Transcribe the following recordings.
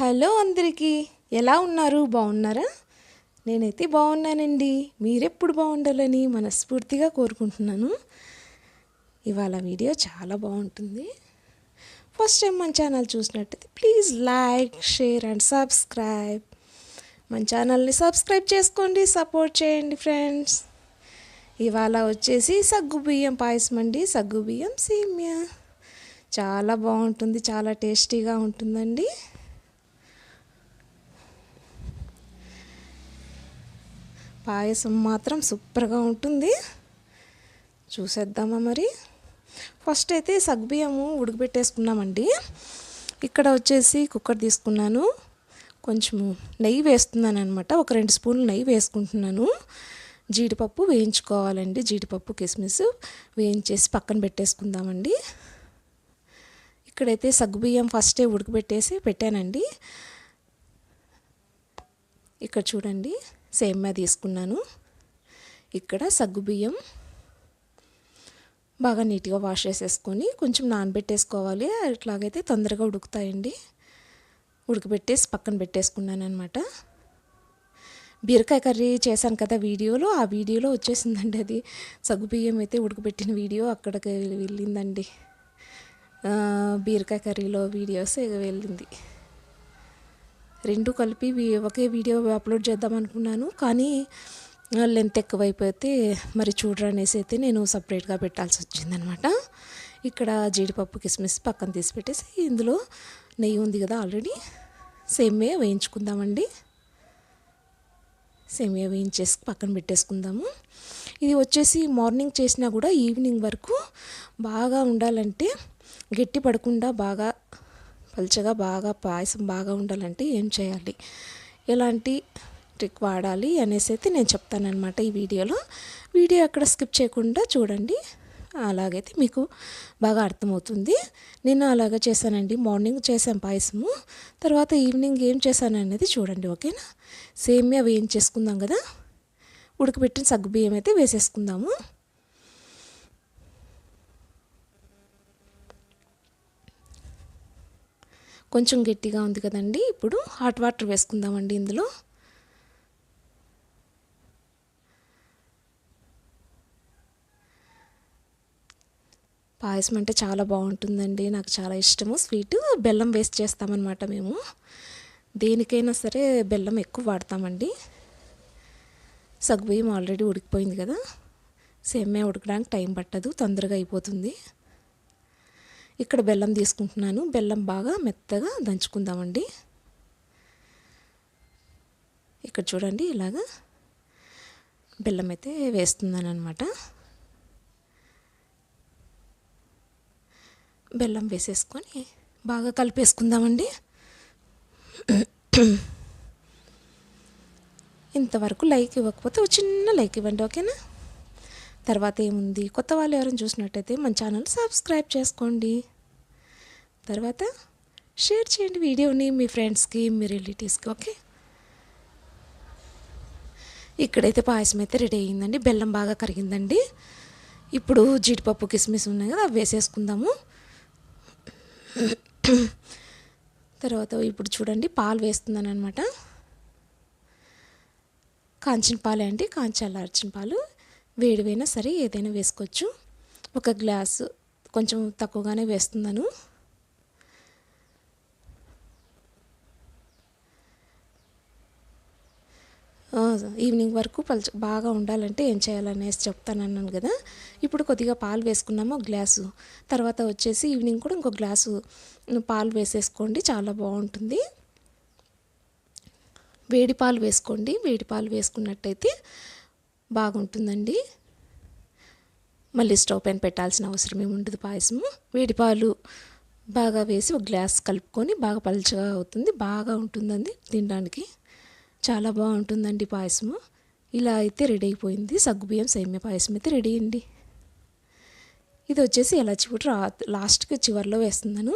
Hello అందరికీ ఎలా ఉన్నారు? బాగున్నారా? నేనైతే బాగున్నానండి. మీరెప్పుడు బాగుండాలని మనస్ఫూర్తిగా కోరుకుంటున్నాను. ఇవాళ వీడియో చాలా బాగుంటుంది. ఫస్ట్ టైం మన ఛానల్ చూసినట్టయితే please like share and subscribe మన ఛానల్ని సబ్స్క్రైబ్ చేసుకోండి సపోర్ట్ చేయండి ఫ్రెండ్స్ ఇవాళ వచ్చేసి సగ్గు బియ్యం పాయసం అండి. సగ్గు బియ్యం సేమియా. చాలా బాగుంటుంది చాలా టేస్టీగా ఉంటుందండి. పాయసం మాత్రం సూపర్గా ఉంటుంది. చూసేద్దామా మరి. ఫస్ట్ అయితే సగ్గుబియ్యము ఉడకబెట్టేసుకున్నామండి ఇక్కడ వచ్చేసి కుక్కర్ తీసుకున్నాను. కొంచెము నెయ్యి వేస్తున్నాను అనమాట ఒక రెండు స్పూన్లు నెయ్యి వేసుకుంటున్నాను. జీడిపప్పు వేయించుకోవాలండి. జీడిపప్పు కిస్మిస్ వేయించేసి పక్కన పెట్టేసుకుందామండి. ఇక్కడైతే సగ్గుబియ్యం ఫస్టే ఉడకబెట్టేసి పెట్టానండి. ఇక్కడ చూడండి. సేమ్యా తీసుకున్నాను. ఇక్కడ సగ్గుబియ్యం బాగా నీట్గా వాష్ చేసేసుకొని కొంచెం నానబెట్టేసుకోవాలి. అట్లాగైతే తొందరగా ఉడుకుతాయండి. ఉడకబెట్టేసి పక్కన పెట్టేసుకున్నాను అనమాట బీరకాయ కర్రీ చేశాను కదా వీడియోలో ఆ వీడియోలో వచ్చేసిందండి అది. సగ్గుబియ్యం అయితే ఉడకబెట్టిన వీడియో అక్కడికి వెళ్ళిందండి. బీరకాయ కర్రీలో వీడియోస్ వెళ్ళింది. రెండు కలిపి ఒకే వీడియో అప్లోడ్ చేద్దాం అనుకున్నాను. కానీ లెంత్ ఎక్కువైపోతే మరి చూడరు అనేసి అయితే నేను సపరేట్గా పెట్టాల్సి వచ్చిందనమాట. ఇక్కడ జీడిపప్పు కిస్మిస్ పక్కన తీసి పెట్టేసి ఇందులో నెయ్యి ఉంది కదా ఆల్రెడీ. సేమియా వేయించుకుందామండి. సేమియా వేయించేసి పక్కన పెట్టేసుకుందాము. ఇది వచ్చేసి మార్నింగ్ చేసినా కూడా ఈవినింగ్ వరకు బాగా ఉండాలంటే గట్టి పడకుండా బాగా పలుచగా బాగా పాయసం బాగా ఉండాలంటే ఏం చేయాలి? ఎలాంటి ట్రిక్ వాడాలి అనేసి అయితే నేను చెప్తానమాట ఈ వీడియోలో. వీడియో అక్కడ స్కిప్ చేయకుండా చూడండి. అలాగైతే మీకు బాగా అర్థమవుతుంది. నేను అలాగే చేశానండి. మార్నింగ్ చేశాను పాయసము. తర్వాత ఈవినింగ్ ఏం చేశాను అనేది చూడండి ఓకేనా? సేమ్యా వేయించేసుకుందాం కదా? ఉడకబెట్టిన సగ్గుబియ్యం అయితే వేసేసుకుందాము. కొంచెం గట్టిగా ఉంది కదండి. ఇప్పుడు హాట్ వాటర్ వేసుకుందామండి ఇందులో. పాయసం అంటే చాలా బాగుంటుందండి. నాకు చాలా ఇష్టము. స్వీటు బెల్లం వేస్ట్ చేస్తామన్నమాట మేము. దేనికైనా సరే బెల్లం ఎక్కువ వాడతామండి. సగ్బియ్యం ఆల్రెడీ ఉడికిపోయింది కదా. సేమ్యా ఉడకడానికి టైం పట్టదు. తొందరగా అయిపోతుంది. ఇక్కడ బెల్లం తీసుకుంటున్నాను. బెల్లం బాగా మెత్తగా దంచుకుందామండి. ఇక్కడ చూడండి ఇలాగా బెల్లం అయితే వేస్తున్నాను అనమాట బెల్లం వేసేసుకొని బాగా కలిపేసుకుందామండి. ఇంతవరకు లైక్ ఇవ్వకపోతే ఒక చిన్న లైక్ ఇవ్వండి ఓకేనా? తర్వాత ఏముంది? కొత్త వాళ్ళు ఎవరైనా చూసినట్టయితే మన ఛానల్ సబ్స్క్రైబ్ చేసుకోండి. తర్వాత షేర్ చేయండి వీడియోని మీ ఫ్రెండ్స్కి మీ రిలేటివ్స్కి ఓకే? ఇక్కడైతే పాయసం అయితే రెడీ అయ్యిందండి. బెల్లం బాగా కరిగిందండి. ఇప్పుడు జీడిపప్పు కిస్మిస్ ఉన్నాయి కదా అవి వేసేసుకుందాము. తర్వాత ఇప్పుడు చూడండి పాలు వేస్తున్నాను అనమాట కాంచిన పాలే అండి కాంచి అల్లార్చిన పాలు. వేడివైనా సరే ఏదైనా వేసుకోవచ్చు. ఒక గ్లాసు కొంచెం తక్కువగానే వేస్తున్నాను. ఈవినింగ్ వరకు పల్చ బాగా ఉండాలంటే ఏం చేయాలనేసి చెప్తాను అన్నాను కదా. ఇప్పుడు కొద్దిగా పాలు వేసుకున్నాము ఒక గ్లాసు. తర్వాత వచ్చేసి ఈవినింగ్ కూడా ఇంకో గ్లాసు పాలు వేసేసుకోండి చాలా బాగుంటుంది. వేడి పాలు వేసుకోండి వేడి పాలు వేసుకున్నట్టయితే బాగుంటుందండి. మళ్ళీ స్టవ్ పైన పెట్టాల్సిన అవసరం ఏమి ఉండదు పాయసము. వేడి పాలు బాగా వేసి ఒక గ్లాస్ కలుపుకొని బాగా పలుచగా అవుతుంది. బాగా ఉంటుందండి తినడానికి. చాలా బాగుంటుందండి పాయసము. ఇలా అయితే రెడీ అయిపోయింది. సగ్గుబియ్యం సేమ్య పాయసం అయితే రెడీ అండి. ఇది వచ్చేసి ఎలాచి కూడా రా లాస్ట్కి చివరిలో వేస్తున్నాను.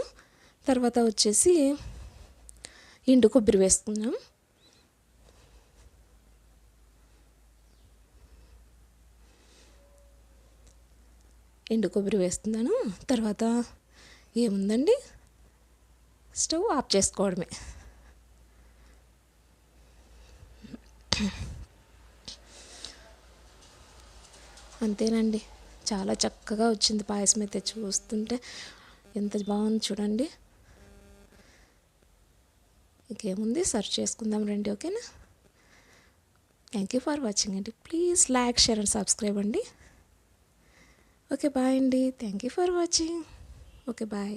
తర్వాత వచ్చేసి ఎండు కొబ్బరి వేస్తున్నాం ఎండు కొబ్బరి వేస్తున్నాను. తర్వాత ఏముందండి? స్టవ్ ఆఫ్ చేసుకోవడమే. అంతేనండి. చాలా చక్కగా వచ్చింది పాయసం అయితే చూస్తుంటే. ఎంత బాగుంది చూడండి. ఇంకేముంది? సర్చ్ చేసుకుందాం రండి ఓకేనా? థ్యాంక్ యూ ఫర్ వాచింగ్ అండి. Please like share and subscribe అండి. ఓకే బాయ్ అండి. Thank you for watching. Okay bye.